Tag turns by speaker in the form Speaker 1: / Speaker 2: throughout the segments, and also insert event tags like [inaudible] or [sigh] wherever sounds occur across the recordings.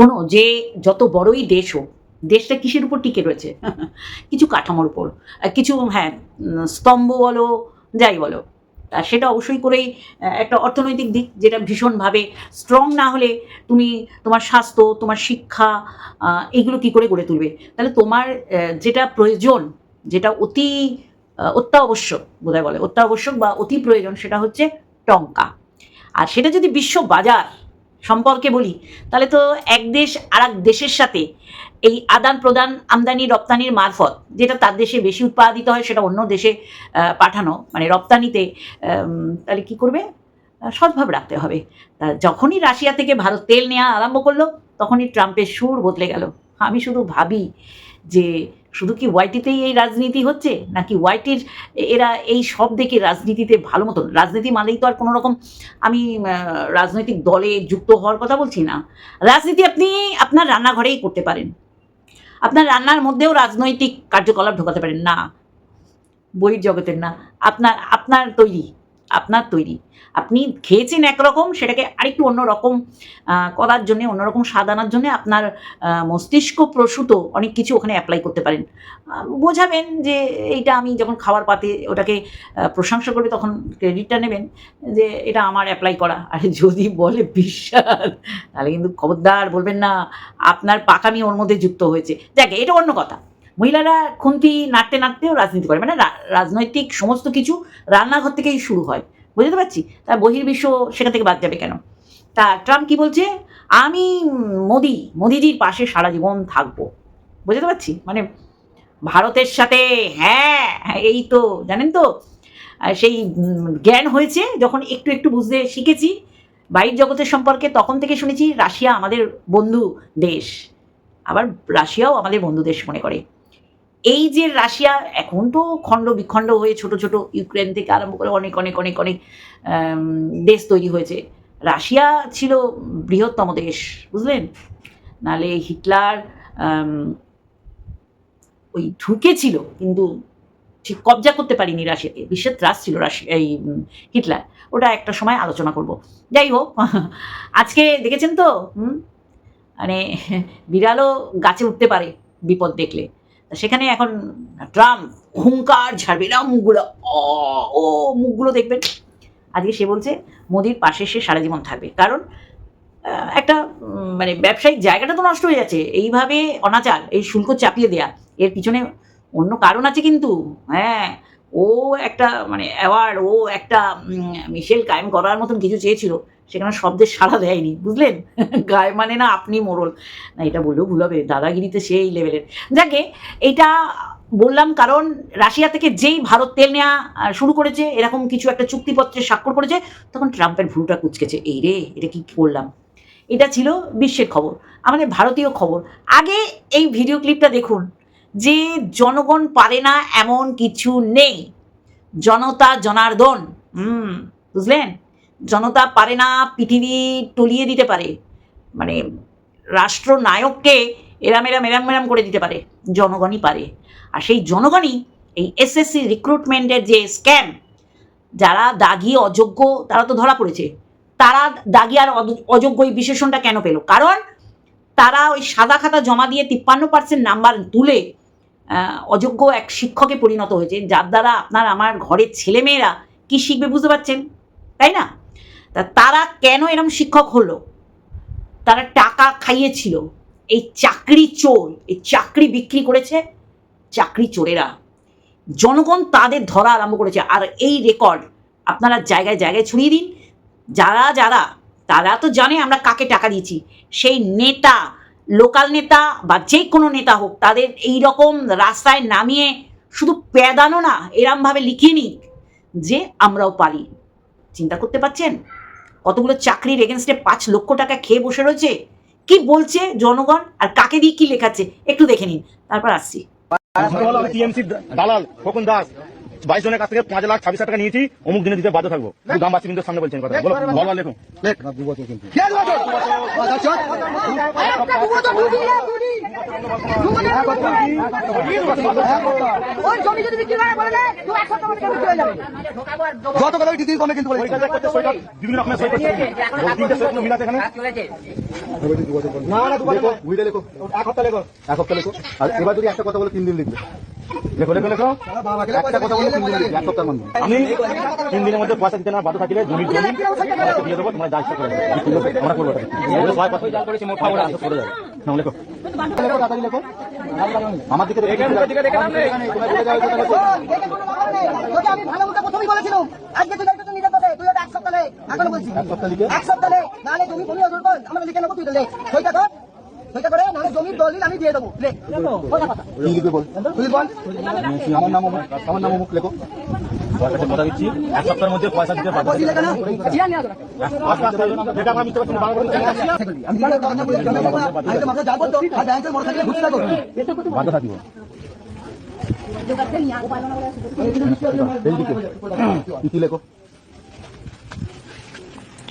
Speaker 1: শোনো যে যত বড়ই দেশ হোক, দেশটা কিসের উপর টিকে রয়েছে? [laughs] কিছু কাঠামোর উপর। কিছু হ্যাঁ স্তম্ভ বলো, যাই বলো। সেটা অবশ্যই করেই একটা অর্থনৈতিক দিক যেটা ভীষণভাবে স্ট্রং না হলে তুমি তোমার স্বাস্থ্য, তোমার শিক্ষা এগুলো কি করে গড়ে তুলবে? তাহলে তোমার যেটা প্রয়োজন, যেটা অতি অত্যাবশ্যক, বোধহয় বলে, অত্যাবশ্যক বা অতি প্রয়োজন, সেটা হচ্ছে টঙ্কা। আর সেটা যদি বিশ্ব বাজার সম্পর্কে বলি, তাহলে তো এক দেশ আর দেশের সাথে এই আদান প্রদান আমদানি রপ্তানির মারফত, যেটা তার দেশে বেশি উৎপাদিত হয়, সেটা অন্য দেশে পাঠানো মানে রপ্তানিতে তাহলে কি করবে? সদ্ভাব রাখতে হবে। তা যখনই রাশিয়া থেকে ভারত তেল নেওয়া আরম্ভ করল, তখনই ট্রাম্পের সুর বদলে গেল। আমি শুধু ভাবি যে শুধু কি ওয়াইটিতেই এই রাজনীতি হচ্ছে? নাকি ওয়াইটির এরা এই সব দেখে রাজনীতিতে ভালো মতন? রাজনীতি মানেই তো আর কোনো রকম আমি রাজনৈতিক দলে যুক্ত হওয়ার কথা বলছি না। রাজনীতি আপনি আপনার রান্নাঘরেই করতে পারেন। আপনার রান্নার মধ্যেও রাজনৈতিক কার্যকলাপ ঢোকাতে পারেন। না বইয়ের জগতের না। আপনার আপনার তৈরি। আপনার তৈরি। আপনি খেয়েছেন একরকম, সেটাকে আরেকটু অন্যরকম করার জন্য, অন্যরকম স্বাদ আনার জন্য আপনার মস্তিষ্ক প্রসূত অনেক কিছু ওখানে অ্যাপ্লাই করতে পারেন। বোঝাবেন যে এইটা আমি যখন খাবার পাতে ওটাকে প্রশংসা করবে তখন ক্রেডিটটা নেবেন যে এটা আমার অ্যাপ্লাই করা। আর যদি বলে বিশ্বাস তাহলে কিন্তু খবরদার বলবেন না, আপনার পাকামি ওর মধ্যে যুক্ত হয়েছে। দেখে এটা অন্য কথা। মহিলারা খুন্তি নাড়তে নাড়তেও রাজনীতি করে মানে রাজনৈতিক সমস্ত কিছু রান্নাঘর থেকেই শুরু হয়। বুঝতে পারছি? তা বহির্বিশ্ব সেখান থেকে বাদ যাবে কেন? তা ট্রাম্প কি বলছে? আমি মোদি মোদিজির পাশে সারা জীবন থাকব। বুঝতে পারছি? মানে ভারতের সাথে হ্যাঁ হ্যাঁ, এই তো জানেন তো সেই জ্ঞান হয়েছে যখন একটু একটু বুঝতে শিখেছি বাইর জগতের সম্পর্কে তখন থেকে শুনেছি রাশিয়া আমাদের বন্ধু দেশ। আবার রাশিয়াও আমাদের বন্ধু দেশ মনে করে। এই যে রাশিয়া এখন তো খণ্ড বিখণ্ড হয়ে ছোট ছোট ইউক্রেন থেকে আরম্ভ করে অনেক অনেক অনেক অনেক দেশ তৈরি হয়েছে। রাশিয়া ছিল বৃহত্তম দেশ, বুঝলেন? নালে হিটলার ওই ঢুকেছিল, কিন্তু ঠিক কবজা করতে পারিনি রাশিয়াকে। বিশ্বের ত্রাস ছিল রাশিয়া এই হিটলার। ওটা একটা সময় আলোচনা করব। যাই হোক, আজকে দেখেছেন তো? মানে বিড়ালও গাছে উঠতে পারে বিপদ দেখলে। সেখানে এখন ট্রাম্প হুঙ্কার ঝাড়বে না, মুখগুলো ও ও, মুখগুলো দেখবেন। আজকে সে বলছে, মোদির পাশে সে সারা জীবন থাকবে। কারণ একটা মানে ব্যবসায়িক জায়গাটা তো নষ্ট হয়ে যাচ্ছে। এইভাবে অনাচার, এই শুল্ক চাপিয়ে দেয়া, এর পিছনে অন্য কারণ আছে কিন্তু। হ্যাঁ ও একটা মানে অ্যাওয়ার্ড ও একটা মিশেল কায়েম করার মতন কিছু চেয়েছিল, সেখানে শব্দের সাড়া দেয়নি, বুঝলেন? [laughs] গায়ে মানে না আপনি মোড়ল না, এটা বললেও ভুল হবে, দাদাগিরিতে সেই লেভেলের যাকে এটা বললাম কারণ রাশিয়া থেকে যেই ভারত তেল নেওয়া শুরু করেছে, এরকম কিছু একটা চুক্তিপত্রে স্বাক্ষর করেছে, তখন ট্রাম্পের ভুলটা কুচকেছে। এই রে, এটা কি করলাম এটা ছিল বিশ্বের খবর, আমাদের ভারতীয় খবর। আগে এই ভিডিও ক্লিপটা দেখুন। যে জনগণ পারে না এমন কিছু নেই। জনতা জনার্দন। হুম, বুঝলেন? জনতা পারে না পৃথিবী টলিয়ে দিতে পারে। মানে রাষ্ট্রনায়ককে এরাম এরাম এরাম এরাম করে দিতে পারে। জনগণই পারে। আর সেই জনগণই এই এসএসসি রিক্রুটমেন্টের যে স্ক্যাম যারা দাগি অযোগ্য, তারা তো ধরা পড়েছে। তারা দাগি আর অযোগ্য এই বিশেষণটা কেন পেল? কারণ তারা ওই সাদা খাতা জমা দিয়ে তিপ্পান্ন পার্সেন্ট নাম্বার তুলে অযোগ্য এক শিক্ষকে পরিণত হয়েছে, যার দ্বারা আপনার আমার ঘরের ছেলেমেয়েরা কি শিখবে বুঝতে পারছেন? তাই না? তা তারা কেন এরম শিক্ষক হলো? তারা টাকা খাইয়েছিল, এই চাকরি চোর, এই চাকরি বিক্রি করেছে চাকরি চোরেরা। জনগণ তাদের ধরা আরম্ভ করেছে, আর এই রেকর্ড আপনারা জায়গায় জায়গায় ছড়িয়ে দিন। যারা যারা, তারা তো জানে আমরা কাকে টাকা দিয়েছি। সেই নেতা লোকাল নেতা বা যে কোনো নেতা হোক, তাদের এই রকম রাস্তায় নামিয়ে শুধু প্যাদানো না, এরমভাবে লিখিয়ে নিক যে আমরাও পারি। চিন্তা করতে পারছেন? কতগুলো চাকরির এগেনস্টে পাঁচ লক্ষ টাকা খেয়ে বসে রয়েছে? কি বলছে জনগণ? আর কাকে দিয়ে কি লেখাচ্ছে? একটু দেখে নিন। তারপর আসছি।
Speaker 2: টিএমসি দালাল দাস। বাইশ জনের কাছ থেকে পাঁচ লাখ ছাব্বিশ টাকা নিয়েছি অমুক দিনে দিতে বাধ্য থাকব গ্রামবাসী কিন্তু সামনে বলছেন কথা বলো বলো লেখুন
Speaker 3: দু বছর কিন্তু ওই জমি যদি বিক্রি করে বলে দেয় তুই এক সপ্তাহ মধ্যে বিক্রি হয়ে যাবে
Speaker 4: যত কথা দিদি কমে কিন্তু বলে
Speaker 2: ওই কাজে করতে সই কর- বিভিন্ন রকমের সই করতে হবে। ওই তিনটে সই কোনো মিল আছে এখানে
Speaker 4: না না দু লেখো লেখো এক সপ্তাহ লেখো এক সপ্তাহ লেখো আর এবার যদি একটা কথা বলে তিন দিন লিখবে
Speaker 2: লেখো লেখো লেখো।
Speaker 4: একটা কথা বলে তিন দিন এক সপ্তাহের মধ্যে
Speaker 2: আমি তিন দিনের মধ্যে পয়সা দিতে না বাধ্য থাকলে জমি জমি দিয়ে দেবো তোমরা যা ইচ্ছা করে। আমরা করব। সবাই পয়সা জাল করেছি মোট খবর আছে করে যাবে। নাম লেখো।
Speaker 4: লেখো তাড়াতাড়ি লেখো। আমার দিকে লেখো
Speaker 3: আমি ভালো মতো প্রথমেই বলেছিলাম। আজকে তুই নিজের কথা তুই এক সপ্তাহ এখনও বলছি।
Speaker 4: এক সপ্তাহ লিখে?
Speaker 3: নাহলে ওজন কর। আমরা লিখে নেব তুই লে সইটা কর। করে নাহলে জমির দলিল আমি দিয়ে দেবো।
Speaker 4: কি লিখবে বল? তুই বল। আমার নাম আমার নাম অমুক লেখো।
Speaker 2: কথা দিচ্ছি এক সপ্তাহের মধ্যে পয়সা দিতে থাকিব।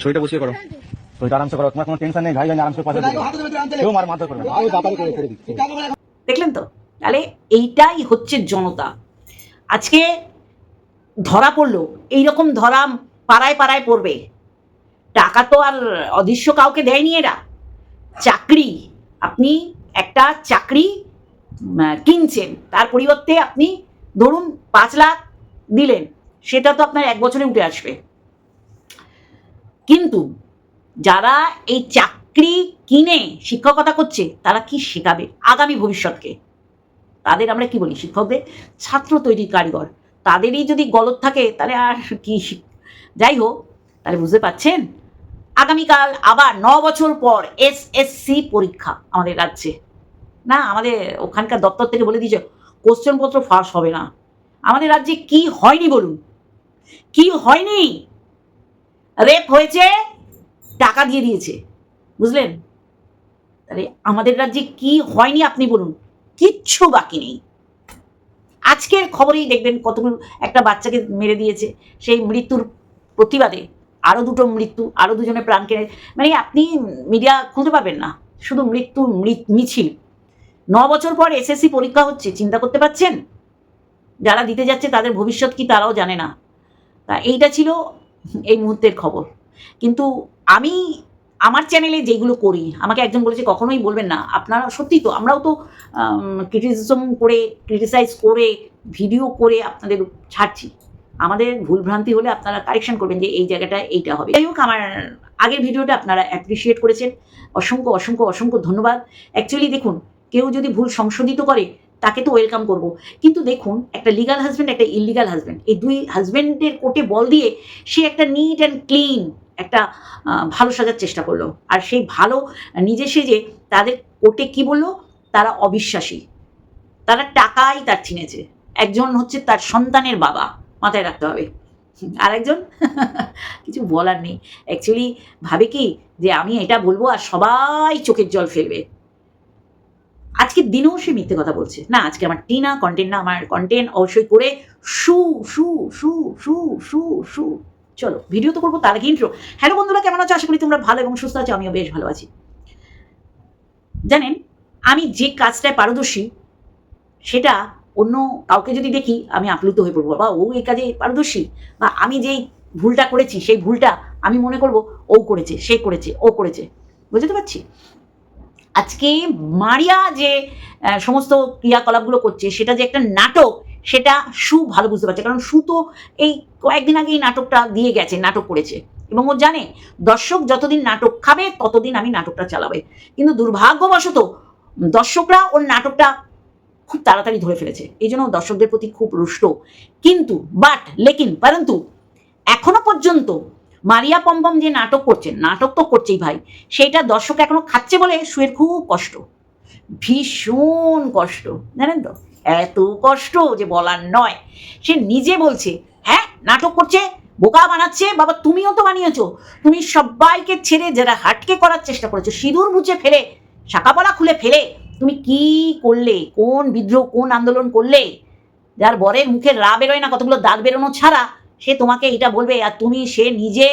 Speaker 2: সইটা বসিয়ে করো। সইটা আরামসে করো তোমার কোনো টেনশন নেই ঘাই জানি আরামসে পয়সা কেউ মার মারধর করবে
Speaker 4: আমি ব্যাপারে করে করে দিচ্ছি।
Speaker 1: দেখলেন তো? তাহলে এইটাই হচ্ছে জনতা। আজকে ধরা পড়ল এইরকম ধরা পাড়ায় পাড়ায় পড়বে। টাকা তো আর অদৃশ্য কাউকে দেয়নি এরা। চাকরি আপনি একটা চাকরি কিনছেন তার পরিবর্তে আপনি ধরুন পাঁচ লাখ দিলেন সেটা তো আপনার এক বছরে উঠে আসবে। কিন্তু যারা এই চাকরি কিনে শিক্ষকতা করছে, তারা কি শেখাবে আগামী ভবিষ্যৎকে? তাদের আমরা কি বলি? শিক্ষকদের ছাত্র তৈরি কারিগর। তাদেরই যদি গলত থাকে, তাহলে আর কি যাই হোক, তাহলে বুঝতে পাচ্ছেন আগামীকাল আবার ন বছর পর এস এসএসসি পরীক্ষা আমাদের রাজ্যে। না, আমাদের ওখানকার দপ্তর থেকে বলে দিয়েছে কোশ্চেনপত্র ফাঁস হবে না। আমাদের রাজ্যে কি হয়নি বলুন? কি হয়নি? রেপ হয়েছে টাকা দিয়ে দিয়েছে। বুঝলেন? তাহলে আমাদের রাজ্যে কি হয়নি আপনি বলুন? কিচ্ছু বাকি নেই। আজকের খবরেই দেখবেন কতগুলো একটা বাচ্চাকে মেরে দিয়েছে। সেই মৃত্যুর প্রতিবাদে আরও দুটো মৃত্যু আরও দুজনে প্রাণ কেড়ে। মানে আপনি মিডিয়া খুলতে পারবেন না। শুধু মৃত্যু মিছিল। ন বছর পর এসএসসি পরীক্ষা হচ্ছে, চিন্তা করতে পারছেন? যারা দিতে যাচ্ছে তাদের ভবিষ্যৎ কি তারাও জানে না। তা এইটা ছিল এই মুহূর্তের খবর। কিন্তু আমি, আমার চ্যানেলে যেগুলো করি, আমাকে একজন বলেছে, কখনোই বলবেন না। আপনারা, সত্যি তো, আমরাও তো ক্রিটিসিজম করে ক্রিটিসাইজ করে ভিডিও করে আপনাদের ছাড়ছি। আমাদের ভুলভ্রান্তি হলে আপনারা কারেকশন করবেন যে, এই জায়গাটা, এইটা হবে। যাই হোক, আমার আগের ভিডিওটা আপনারা অ্যাপ্রিসিয়েট করেছেন। অসংখ্য অসংখ্য অসংখ্য ধন্যবাদ। অ্যাকচুয়ালি দেখুন, কেউ যদি ভুল সংশোধিত করে, তাকে তো ওয়েলকাম করব। কিন্তু দেখুন, একটা লিগাল হাজব্যান্ড একটা ইলিগাল হাজব্যান্ড এই দুই হাজব্যান্ডের কোর্টে বল দিয়ে, সে একটা নিট অ্যান্ড ক্লিন একটা ভালো সাজার চেষ্টা করল। আর সেই ভালো নিজে সেজে তাদের কোর্টে কি বলল? তারা অবিশ্বাসী। তারা টাকাই তার চিনেছে। একজন হচ্ছে তার সন্তানের বাবা, মাথায় রাখতে হবে। আর একজন [laughs] কিছু বলার নেই। অ্যাকচুয়ালি ভাবে কি যে আমি এটা বলব আর সবাই চোখের জল ফেলবে। আজকের দিনেও সে মিথ্যে কথা বলছে। না, আজকে আমার টিনা কন্টেন্ট না, আমার কন্টেন্ট অবশ্যই করে সু সু সু শু সু শু। চলো ভিডিও তো করব তার আগে ইন্ট্রো হ্যালো বন্ধুরা, কেমন আছো? আশা করি তোমরা ভালো এবং সুস্থ আছো, আমিও বেশ ভালো আছি। জানেন, আমি যে কাজটায় পারদর্শী, সেটা অন্য কাউকে যদি দেখি, আমি আপ্লুত হয়ে পড়ব। বা ও এই কাজে পারদর্শী? বা আমি যেই ভুলটা করেছি, সেই ভুলটা আমি মনে করব, ও করেছে, সে করেছে, ও করেছে। বুঝতে পারছি? আজকে মারিয়া যে সমস্ত ক্রিয়াকলাপগুলো করছে, সেটা যে একটা নাটক সেটা সু ভালো বুঝতে পারছে, কারণ সু তো এই কয়েকদিন আগে এই নাটকটা দিয়ে গেছে, নাটক করেছে। এবং ও জানে, দর্শক যতদিন নাটক খাবে, ততদিন আমি নাটকটা চালাবে। কিন্তু দুর্ভাগ্যবশত, দর্শকরা ওর নাটকটা খুব তাড়াতাড়ি ধরে ফেলেছে। এই জন্য দর্শকদের প্রতি খুব রুষ্ট। কিন্তু বাট লেকিন, পরন্তু, এখনও পর্যন্ত মারিয়া পম্পম যে নাটক করছেন নাটক তো করছেই ভাই সেইটা দর্শক এখনও খাচ্ছে বলে শুয়ের খুব কষ্ট। ভীষণ কষ্ট, জানেন তো? এত কষ্ট যে বলার নয়। সে নিজে বলছে হ্যাঁ নাটক করছে, বোকা বানাচ্ছে, বাবা তুমিও তো বানিয়েছো। তুমি সবাইকে ছেড়ে যারা হাটকে করার চেষ্টা করেছ, সিঁদুর মুছে ফেলে শাকাপলা খুলে ফেলে, তুমি কি করলে? কোন বিদ্রোহ, কোন আন্দোলন করলে? যার বরের মুখে রা বেরোয় না, কতগুলো দাঁত বেরোনো ছাড়া, সে তোমাকে এটা বলবে, আর তুমি সে নিজে,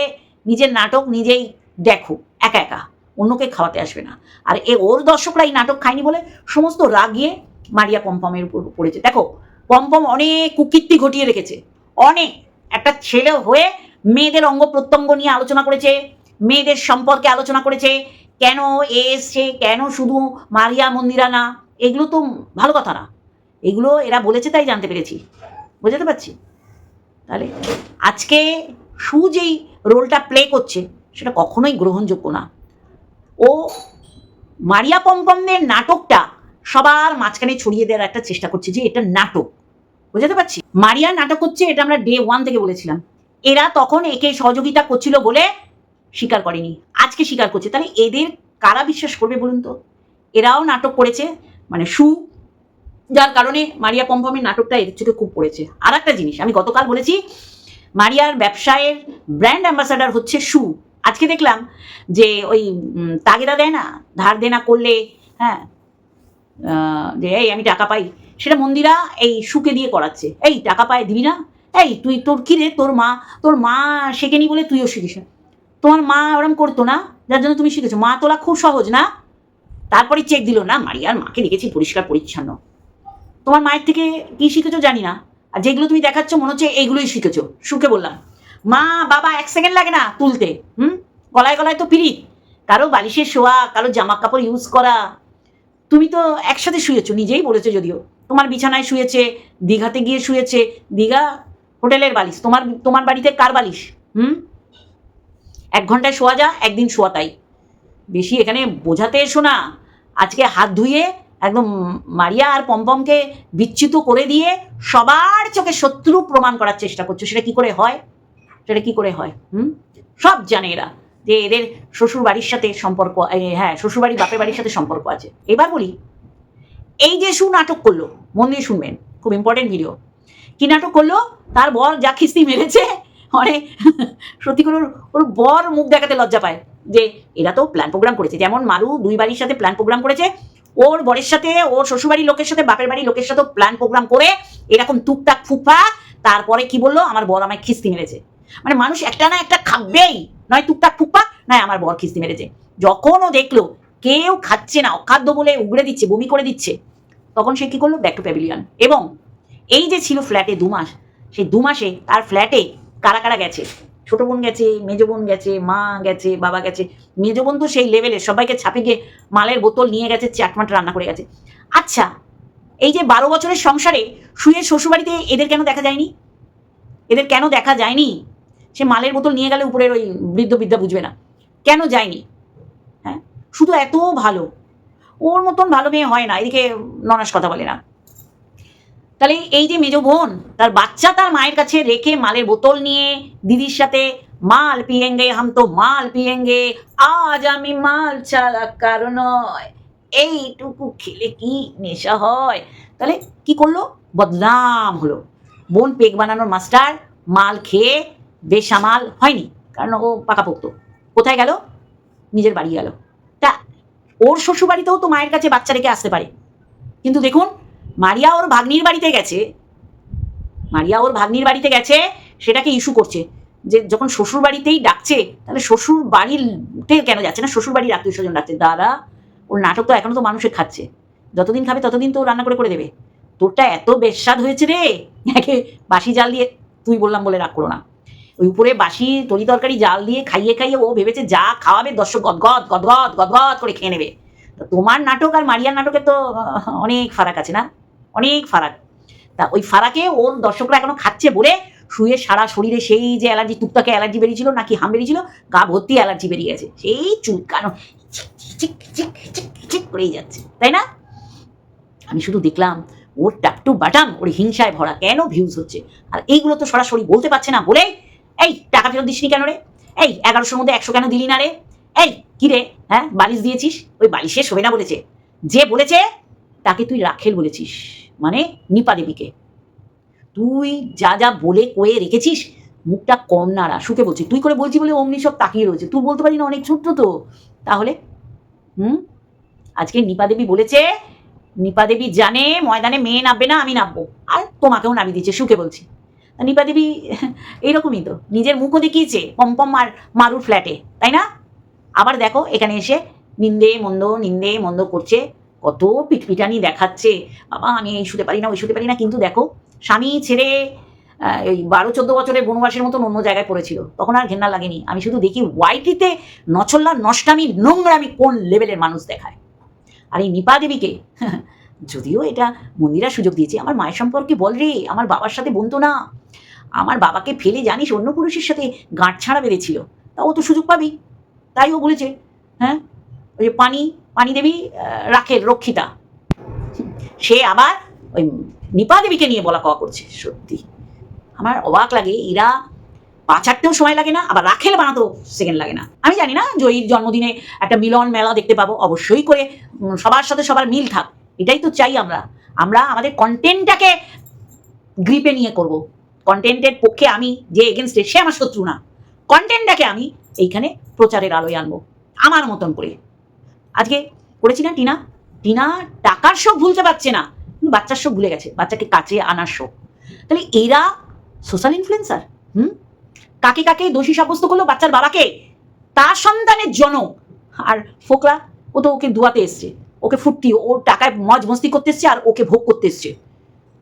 Speaker 1: নিজের নাটক নিজেই দেখো, একা একা, অন্যকে খাওয়াতে আসবে না। আর এ ওর দর্শকরা এই নাটক খায়নি বলে সমস্ত রাগিয়ে মারিয়া পম্পমের উপর পড়েছে। দেখো, পম্পম অনেক কুকীর্তি ঘটিয়ে রেখেছে। অনেক। একটা ছেলে হয়ে মেয়েদের অঙ্গ প্রত্যঙ্গ নিয়ে আলোচনা করেছে, মেয়েদের সম্পর্কে আলোচনা করেছে, কেন এ এসছে, কেন শুধু মারিয়া মন্দিরা না? এগুলো তো ভালো কথা না। এগুলো এরা বলেছে তাই জানতে পেরেছি। বুঝতে পারছি? তাহলে আজকে সু যেই রোলটা প্লে করছে, সেটা কখনোই গ্রহণযোগ্য না। ও মারিয়া পম্পমদের নাটকটা সবার মাঝখানে ছড়িয়ে দেওয়ার একটা চেষ্টা করছে যে এটা নাটক। বুঝতে পারছি? মারিয়া নাটক হচ্ছে এটা আমরা ডে ওয়ান থেকে বলেছিলাম। এরা তখন একে সহযোগিতা করছিল বলে স্বীকার করেনি। আজকে স্বীকার করছে। তাহলে এদের কারা বিশ্বাস করবে বলুন তো? এরাও নাটক করেছে। মানে সু, যার কারণে মারিয়া পম্পমের নাটকটা এদের চোখে খুব পড়েছে। আর একটা জিনিস, আমি গতকাল বলেছি, মারিয়ার ব্যবসায়ের ব্র্যান্ড অ্যাম্বাসাডার হচ্ছে সু। আজকে দেখলাম যে ওই তাগেদা দেয় না? ধার দেনা করলে হ্যাঁ যে, এই, আমি টাকা পাই। সেটা মন্দিরা এই সুকে দিয়ে করাচ্ছে। এই, টাকা পায় দিবি না? এই, তুই তোর কি রে? তোর মা তোর মা শেখেনি বলে তুইও শিখিস। তোমার মা ওরম করতো না? যার জন্য তুমি শিখেছো? মা তোলা খুব সহজ, না? তারপরে চেক দিল, না মারিয়ার মাকে দেখেছি পরিষ্কার পরিচ্ছন্ন। তোমার মায়ের থেকে কি শিখেছো জানি না। আর যেগুলো তুমি দেখাচ্ছ, মনে হচ্ছে এইগুলোই শিখেছো। সুখে বললাম। মা, বাবা, এক সেকেন্ড লাগে না তুলতে, হুম? গলায় গলায় তো পিরিত কারও বালিশে শোয়া, কারও জামা কাপড় ইউজ করা তুমি তো একসাথে শুয়েছো, নিজেই বলেছ যদিও। তোমার বিছানায় শুয়েছে, দীঘাতে গিয়ে শুয়েছে। দীঘা হোটেলের বালিশ, তোমার তোমার বাড়িতে কার বালিশ? হুম? এক ঘন্টায় শোয়া যা, একদিন শোয়া তাই। বেশি এখানে বোঝাতে এসো না। আজকে হাত ধুয়ে একদম মারিয়া আর পম্পমকে বিচ্যুত করে দিয়ে সবার চোখে শত্রু প্রমাণ করার চেষ্টা করছ। সেটা কি করে হয়? সেটা কি করে হয়? হুম? সব জানে এরা। যে এদের শ্বশুর বাড়ির সাথে সম্পর্ক হ্যাঁ শ্বশুর বাড়ি বাপের বাড়ির সাথে সম্পর্ক আছে। এবার বলি, এই যে সু নাটক করল, মন দিয়ে শুনবেন, খুব ইম্পর্টেন্ট ভিডিও কি নাটক করল? তার বর যা খিস্তি মেরেছে মানে সত্যি করে ওর- বর মুখ দেখাতে লজ্জা পায় যে এরা তো প্ল্যান প্রোগ্রাম করেছে। যেমন মারু দুই বাড়ির সাথে প্ল্যান প্রোগ্রাম করেছে, ওর বরের সাথে, ওর শ্বশুরবাড়ির লোকের সাথে, বাপের বাড়ির লোকের সাথেও প্ল্যান প্রোগ্রাম করে এরকম টুকটাক ফুকফা তারপরে কি বলল? আমার বর আমায় খিস্তি মেরেছে। মানে মানুষ একটা না একটা খাবেই। নয় টুকটাক ফুকফা নয় আমার বর খিস্তি মেরেছে। যখন ও দেখল, কেউ খাচ্ছে না, অখাদ্য বলে উগড়ে দিচ্ছে, বমি করে দিচ্ছে, তখন সে কি করল? ব্যাক টু প্যাভিলিয়ন এবং এই যে ছিল ফ্ল্যাটে দু মাস, সেই দু মাসে তার ফ্ল্যাটে কারা কারা গেছে? ছোট বোন গেছে, মেজ বোন গেছে, মা গেছে, বাবা গেছে। মেজ বোন তো সেই লেভেলে সবাইকে ছাপে গিয়ে মালের বোতল নিয়ে গেছে চাটমাট রান্না করে গেছে। আচ্ছা এই যে বারো বছরের সংসারে শুয়ে শ্বশুরবাড়িতে এদের কেন দেখা যায়নি? এদের কেন দেখা যায়নি? সে মালের বোতল নিয়ে গেলে উপরের ওই বৃদ্ধ বিদ্যা বুঝবে না। কেন যায়নি? হ্যাঁ? শুধু এত ভালো। ওর মতন ভালো মেয়ে হয় না, এদিকে ননাস কথা বলে না। তাহলে এই যে মেজো বোন, তার বাচ্চা তার মায়ের কাছে রেখে মালের বোতল নিয়ে দিদির সাথে, মাল পিয়েঙ্গে, হাম তো মাল পিয়েঙ্গে, আজ আমি মাল ছাড়া কারণ নয়। এইটুকু খেলে কি নেশা হয়? তাহলে কি করল? বদনাম হলো। বোন পেক বানানোর মাস্টার মাল খেয়ে বেসামাল হয়নি, কারণ ও পাকা পাকাপোক্ত। কোথায় গেল? নিজের বাড়ি গেল। তা, ওর শ্বশুর বাড়িতেও তো মায়ের কাছে বাচ্চা রেখে আসতে পারে। কিন্তু দেখুন, মারিয়া ওর ভাগ্নির বাড়িতে গেছে। মারিয়া ওর ভাগ্নির বাড়িতে গেছে, সেটাকে ইস্যু করছে। যে যখন শ্বশুর বাড়িতেই ডাকছে, তাহলে শ্বশুর বাড়িতে কেন যাচ্ছে না? শ্বশুর বাড়ির আত্মীয় স্বজন ডাকছে, দাদা, ওর নাটক তো এখনও তো মানুষে খাচ্ছে। যতদিন খাবে, ততদিন তো রান্না করে করে দেবে। তোরটা এত বেস্বাদ হয়েছে রে, একে বাসি জাল দিয়ে তুই বললাম বলে রাগ করো না। ওই উপরে বাসি, তরি তরকারি, জাল দিয়ে খাইয়ে খাইয়ে ও ভেবেছে যা খাওয়াবে, দর্শক গদগদ গদগদ গদগদ করে খেয়ে নেবে। তো তোমার নাটক আর মারিয়ার নাটকে তো অনেক ফারাক আছে না? অনেক ফারাক। তা ওই ফারাকে ওর দর্শকরা এখনও খাচ্ছে বলে শুয়ে সারা শরীরে সেই যে অ্যালার্জি, টুকটাকে অ্যালার্জি বেরিয়েছিল, নাকি হাম বেরিয়েছিল, গা ভর্তি অ্যালার্জি বেরিয়ে গেছে। সেই চুলকানো, চিক চিক চিক করেই যাচ্ছে, তাই না? আমি শুধু দেখলাম, ওর টাকটু বাটাম, ওর হিংসায় ভরা, কেন ভিউজ হচ্ছে? আর এইগুলো তো সরাসরি বলতে পারছে না বলে এই, টাকা ফেরত দিসনি কেন রে? এই, এগারোশোর মধ্যে একশো কেন দিলি না রে? এই, কি রে? হ্যাঁ বালিশ দিয়েছিস? ওই বালিশে না বলেছে। যে বলেছে, তাকে তুই রাখেল বলেছিস। মানে নিপা দেবীকে। তুই যা যা বলে কয়ে রেখেছিস, মুখটা কম নাড়া সুখে বলছি। তুই করে বলছি বলে অমনি সব তাকিয়ে রয়েছে। তুই বলতে পারি না অনেক ছোট্ট তো। তাহলে, হুম? আজকে নিপা দেবী বলেছে, নিপা দেবী জানে, ময়দানে মেয়ে নামবে না, আমি নামবো। আর তোমাকেও নামিয়ে দিয়েছে, সুখে বলছি। নিপা দেবী এইরকমই তো, নিজের মুখও দেখিয়েছে পম্পম আর মারুর ফ্ল্যাটে তাই না? আবার দেখো, এখানে এসে নিন্দে, মন্দ নিন্দে, মন্দ করছে, কত পিটপিটানি দেখাচ্ছে। বাবা, আমি এই শুতে পারি না, ওই শুতে পারি না, কিন্তু দেখো, স্বামী ছেড়ে ওই বারো, চোদ্দ বছরের বনবাসের মতন অন্য জায়গায় পড়েছিল, তখন আর ঘেন্না লাগেনি। আমি শুধু দেখি ওয়াইটিতে নছল্লা, নষ্টামি, নোংরামি কোন লেভেলের মানুষ দেখায়। আর এই নিপা দেবীকে যদিও এটা মন্দিরা সুযোগ দিয়েছে, আমার মায়ের সম্পর্কে বল রে, আমার বাবার সাথে বলতো না। আমার বাবাকে ফেলে জানিস, অন্য পুরুষের সাথে গাঁট ছাড়া বেঁধেছিল। তা ও তো সুযোগ পাবি তাই ও বলেছে হ্যাঁ? ওই যে পানি পানি দেবী রাখের রক্ষিতা। সে আবার ওই নিপা দেবীকে নিয়ে বলা কওয়া করছে, সত্যি। আমার অবাক লাগে এরা পাচারতেও সময় লাগে না, আবার রাখেল বানাতেও সেকেন্ড লাগে না। আমি জানি না জয়ীর জন্মদিনে একটা মিলন মেলা দেখতে পাবো, অবশ্যই করে সবার সাথে সবার মিল থাক। এটাই তো চাই আমরা। আমরা আমাদের কন্টেন্টটাকে গ্রিপে নিয়ে করব। কন্টেন্টের পক্ষে আমি যে এগেনস্টে সে আমার শত্রু না। কন্টেন্টটাকে আমি এইখানে প্রচারের আলোয় আনব। আমার মতন করে। আজকে করেছি না, টিনা? টিনা টাকার শোক ভুলতে পারছে না। বাচ্চার শোক ভুলে গেছে। বাচ্চাকে কাছে আনার শোক তাহলে এরা সোশ্যাল ইনফ্লুয়েন্সার হুম? কাকে কাকে দোষী সাব্যস্ত করল বাচ্চার বাবাকে? তার সন্তানের জনক। আর ফোকলা ও তো ওকে দুয়াতে এসছে। ওকে ফুটতি ওর টাকায় মজ মস্তি করতে এসছে আর ওকে ভোগ করতে এসছে।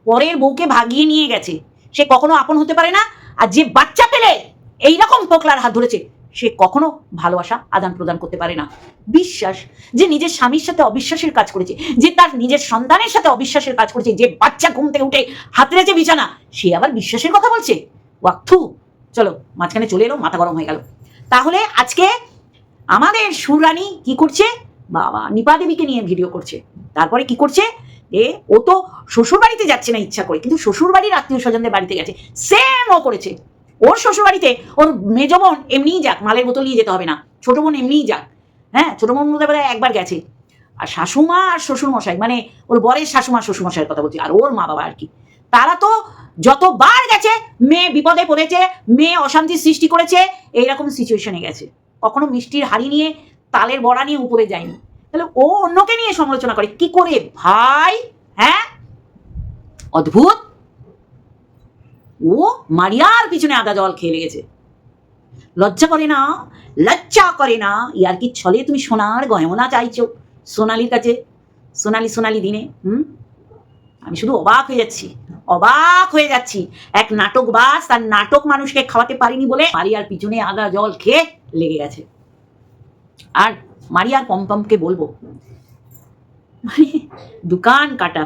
Speaker 1: পরের বউকে ভাগিয়ে নিয়ে গেছে। সে কখনো আপন হতে পারে না, আর যে বাচ্চা পেলে এইরকম ফোকলার হাত ধরেছে, সে কখনো ভালোবাসা আদান প্রদান করতে পারে না। বিশ্বাস যে নিজের স্বামীর সাথে অবিশ্বাসের কাজ করেছে, যে তার নিজের সন্তানের সাথে অবিশ্বাসের কাজ করেছে, যে বাচ্চা ঘুম থেকে উঠে হাত রেখে বিছানা, সে আবার বিশ্বাসের কথা বলছে? ওয়াক্থু চলো, মাঝখানে চলে এলো, মাথা গরম হয়ে গেল। তাহলে আজকে আমাদের সুরানি কি করছে? বাবা, নিপা দেবীকে নিয়ে ভিডিও করছে। তারপরে কি করছে? এ, ও তো শ্বশুর বাড়িতে যাচ্ছে না ইচ্ছা করে, কিন্তু শ্বশুর বাড়ির আত্মীয় স্বজনদের বাড়িতে গেছে। সেম ও করেছে। ওর শ্বশুর বাড়িতে ওর মেজ বোন এমনিই যাক, মালের বোতল নিয়ে যেতে হবে না। ছোট বোন এমনিই যাক। হ্যাঁ ছোট বোন মধ্যে একবার গেছে। আর শাশুমা আর শ্বশুর মশাই মানে ওর বরের শাশুমা শ্বশুর মশাইয়ের কথা বলছি, আর ওর মা বাবা আর কি। তারা তো যতবার গেছে, মেয়ে বিপদে পড়েছে, মেয়ে অশান্তির সৃষ্টি করেছে, এইরকম সিচুয়েশনে গেছে। কখনো মিষ্টির হাড়ি নিয়ে তালের বড়া নিয়ে উপরে যায়নি। তাহলে ও অন্যকে নিয়ে সমালোচনা করে। কি করে? ভাই হ্যাঁ? অদ্ভুত। ও মারিয়ার পিছনে আদা জল খেয়ে লেগেছে। লজ্জা করে না? লজ্জা করে না? ইয়ার কি ছলে তুমি সোনার গয়না চাইছো? সোনালির কাছে? সোনালি সোনালি দিনে, হুম? আমি শুধু অবাক হয়ে যাচ্ছি। অবাক হয়ে যাচ্ছি। এক নাটক বাস তার নাটক মানুষকে খাওয়াতে পারিনি বলে মারিয়ার পিছনে আদা জল খেয়ে লেগে গেছে। আর মারিয়ার পম্পমকে বলব মানে দোকান কাটা,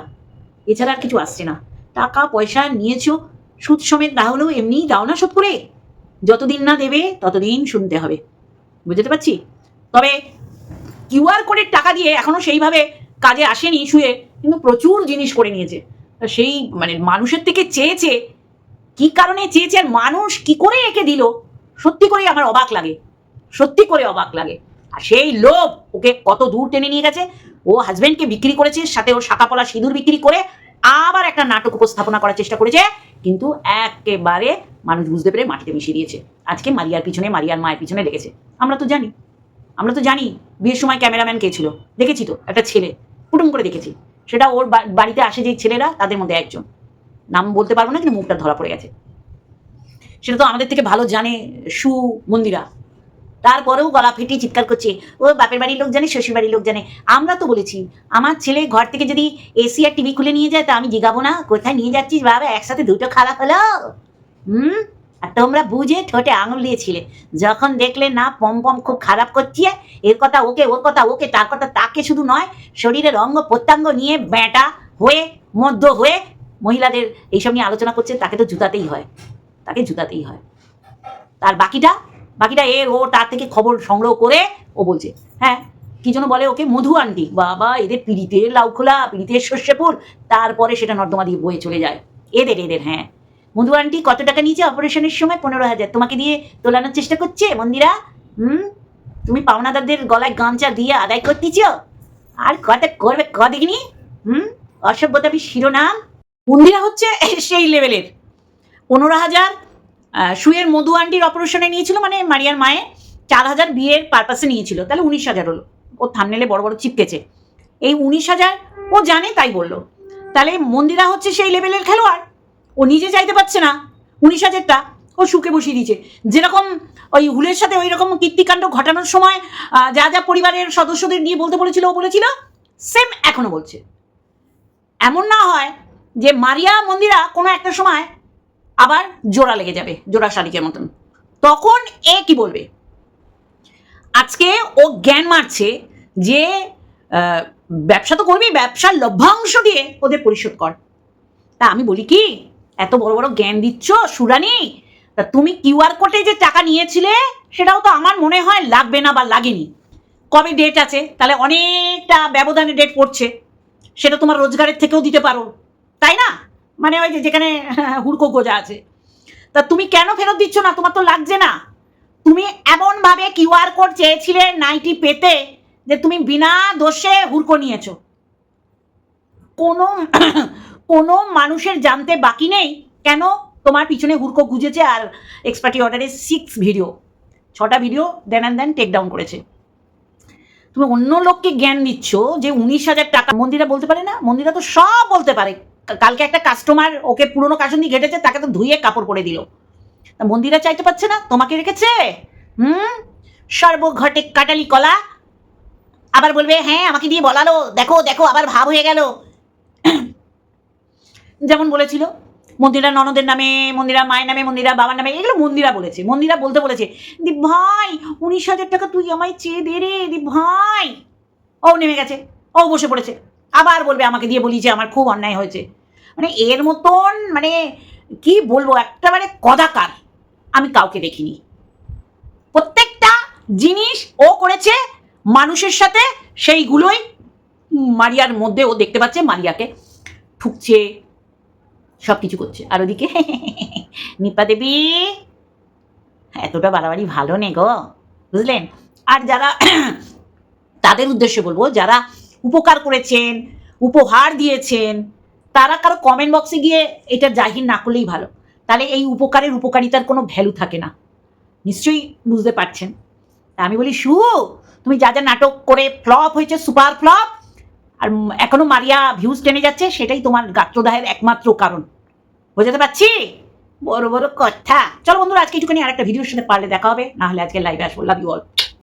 Speaker 1: এছাড়া আর কিছু আসছে না। টাকা, পয়সা নিয়েছো, সুদ সমেত না হলেও এমনিই দাও না সব করে। যতদিন না দেবে, ততদিন শুনতে হবে। বুঝতে পারছি? তবে কিউআর কোডের টাকা দিয়ে এখনও সেইভাবে কাজে আসেনি, শুয়ে কিন্তু প্রচুর জিনিস করে নিয়েছে। সেই মানে মানুষের থেকে চেয়েছে, কি কারণে চেয়েছে আর মানুষ কি করে একে দিল? সত্যি করে আমার অবাক লাগে। সত্যি করে অবাক লাগে। আর সেই লোভ ওকে কত দূর টেনে নিয়ে গেছে? ও হাজবেন্ডকে বিক্রি করেছে, সাথে ওর শাকাপলা সিঁদুর বিক্রি করে আবার একটা নাটক উপস্থাপনা করার চেষ্টা করেছে। কিন্তু একেবারে মানুষ বুঝতে পেরে মাটিতে মিশিয়ে দিয়েছে। আজকে মারিয়ার পিছনে, মারিয়ার মায়ের পিছনে লেগেছে। আমরা তো জানি, আমরা তো জানি বিয়ের সময় ক্যামেরাম্যান কে ছিল। দেখেছি তো, একটা ছেলে কুটুম করে দেখেছি। সেটা ওর বাড়িতে আসে যে ছেলেরা, তাদের মধ্যে একজন। নাম বলতে পারব না, কিন্তু মুখটা ধরা পড়ে গেছে। সেটা তো আমাদের থেকে ভালো জানে সু মন্দিরা। তারপরেও গলা ফেটে চিৎকার করছে। ও বাপের বাড়ির লোক জানে, শ্বশুর বাড়ির লোক জানে। আমরা তো বলেছি, আমার ছেলে ঘর থেকে যদি এসি আর টিভি খুলে নিয়ে যায়, তা আমি জিগাবো না। কোথায় নিয়ে যাচ্ছিস বাবা? একসাথে দুটো খারাপ হলো। হুম? আর তোমরা বুঝে ঠোঁটে আঙুল দিয়েছিলে। যখন দেখলে না, পম পম খুব খারাপ করছে, এর কথা ওকে, ওর কথা ওকে, তার কথা তাকে শুধু নয়, শরীরের অঙ্গ প্রত্যঙ্গ নিয়ে ব্যাটা হয়ে, মধ্য হয়ে মহিলাদের এইসব নিয়ে আলোচনা করছে, তাকে তো জুতাতেই হয়। তাকে জুতাতেই হয়। তার বাকিটা বাকিটা এর ও, তার থেকে খবর সংগ্রহ করে ও বলছে হ্যাঁ কি জন্য বলে ওকে, মধু আন্টি বাবা, এদের পিড়িতে লাউ খোলা পিড়িতে সর্ষেপুর তারপরে সেটা নর্দমা দিয়ে বয়ে চলে যায়। এদের এদের হ্যাঁ। মধু আন্টি কত টাকা নিয়েছে অপারেশনের সময়? পনেরো হাজার। তোমাকে দিয়ে তোলানোর চেষ্টা করছে, মন্দিরা? হুম? তুমি পাওনাদারদের গলায় গামছা দিয়ে আদায় করতেছ? আর কত করবে, ক দেখিনি? হুম? অসভ্যতাবী শিরোনাম? মন্দিরা হচ্ছে সেই লেভেলের পনেরো হাজার সুয়ের মধু আন্টির অপারেশনে নিয়েছিল মানে মারিয়ার মায়ে চার হাজার বিয়ের পারপাসে নিয়েছিল। তাহলে উনিশ হাজার হলো। ও থামনেলে বড় বড় চিপকেছে। এই উনিশ হাজার ও জানে তাই বলল। তাহলে মন্দিরা হচ্ছে সেই লেভেলের খেলোয়াড়। ও নিজে চাইতে পারছে না। উনিশ হাজারটা ও সুখে বসিয়ে দিয়েছে। যেরকম ওই হুলের সাথে ওই রকম কীর্তিকাণ্ড ঘটানোর সময় যা যা পরিবারের সদস্যদের নিয়ে বলতে বলেছিল, ও বলেছিল সেম এখনও বলছে। এমন না হয় যে মারিয়া মন্দিরা কোনো একটা সময় আবার জোড়া লেগে যাবে, জোড়া শালিকের মতন। তখন এ কি বলবে? আজকে ও জ্ঞান মারছে যে ব্যবসা তো করবি, ব্যবসার লভ্যাংশ দিয়ে ওদের পরিশোধ কর। তা আমি বলি কি, এত বড় বড় জ্ঞান দিচ্ছ, সুরানি, তা তুমি কিউআর কোডে যে টাকা নিয়েছিলে, সেটাও তো আমার মনে হয় লাগবে না বা লাগেনি। কবে ডেট আছে? তাহলে অনেকটা ব্যবধানে ডেট পড়ছে। সেটা তোমার রোজগারের থেকেও দিতে পারো। তাই না? মানে ওই যে যেখানে [laughs] হুড়কো গোজা আছে। তা তুমি কেন ফেরত দিচ্ছ না? তোমার তো লাগছে না। তুমি এমনভাবে কিউআর কোড চেয়েছিলে নাইটি পেতে যে তুমি বিনা দোষে হুড়কো নিয়েছো। কোনো [clears throat] কোনো মানুষের জানতে বাকি নেই কেন তোমার পিছনে হুড়কো গুজেছে আর এক্সপার্টি অর্ডারে সিক্স ভিডিও ছটা video then and then take down করেছে। তুমি অন্য লোককে জ্ঞান দিচ্ছ যে উনিশ হাজার টাকা, মন্দিরা বলতে পারে না? মন্দিরা তো সব বলতে পারে। কালকে একটা কাস্টমার ওকে পুরনো কাসন্দি ঘেটেছে, তাকে তো ধুয়ে কাপড় পরে দিল। মন্দিরা চাইতে পারছে না? তোমাকে রেখেছে? হুম? সর্বঘটে কাটালি কলা। আবার বলবে হ্যাঁ আমাকে দিয়ে বলালো। দেখো দেখো, আবার ভাব হয়ে গেল। যেমন বলেছিল, মন্দিরা ননদের নামে, মন্দিরা মায়ের নামে, মন্দিরা বাবার নামে, এগুলো মন্দিরা বলেছে। মন্দিরা বলতে বলেছে দি ভাই, উনিশ হাজার টাকা তুই আমায় চেয়ে দে রে দি ভাই। ও নেমে গেছে, ও বসে পড়েছে। আবার বলবে, আমাকে দিয়ে বলি যে আমার খুব অন্যায় হয়েছে। মানে এর মতন মানে কি বলব, একেবারে কদাকার আমি কাউকে দেখিনি। প্রত্যেকটা জিনিস ও করেছে মানুষের সাথে, সেইগুলোই মারিয়ার মধ্যে ও দেখতে পাচ্ছে, মারিয়াকে ঠুকছে সব কিছু করছে। আর ওদিকে [laughs] নিপা দেবী এতটা বাড়াবাড়ি ভালো নে গো, বুঝলেন? আর যারা [clears throat] তাদের উদ্দেশ্যে বলব, যারা উপকার করেছেন, উপহার দিয়েছেন তারা কারও কমেন্ট বক্সে গিয়ে এটা জাহির না করলেই ভালো। তাহলে এই উপকারের উপকারিতার কোনো ভ্যালু থাকে না। নিশ্চয়ই বুঝতে পারছেন। আমি বলি শু তুমি যা যা নাটক করে ফ্লপ হয়েছে সুপার ফ্লপ আর এখনও মারিয়া ভিউজ টেনে যাচ্ছে, সেটাই তোমার গাত্রদাহের একমাত্র কারণ। বোঝাতে পারছি? বড় বড় কথা। চলো বন্ধুরা, আজকে একটুখানি আর একটা ভিডিওর সাথে পারলে দেখা হবে। না হলে আজকে লাইভে আসব। Love you all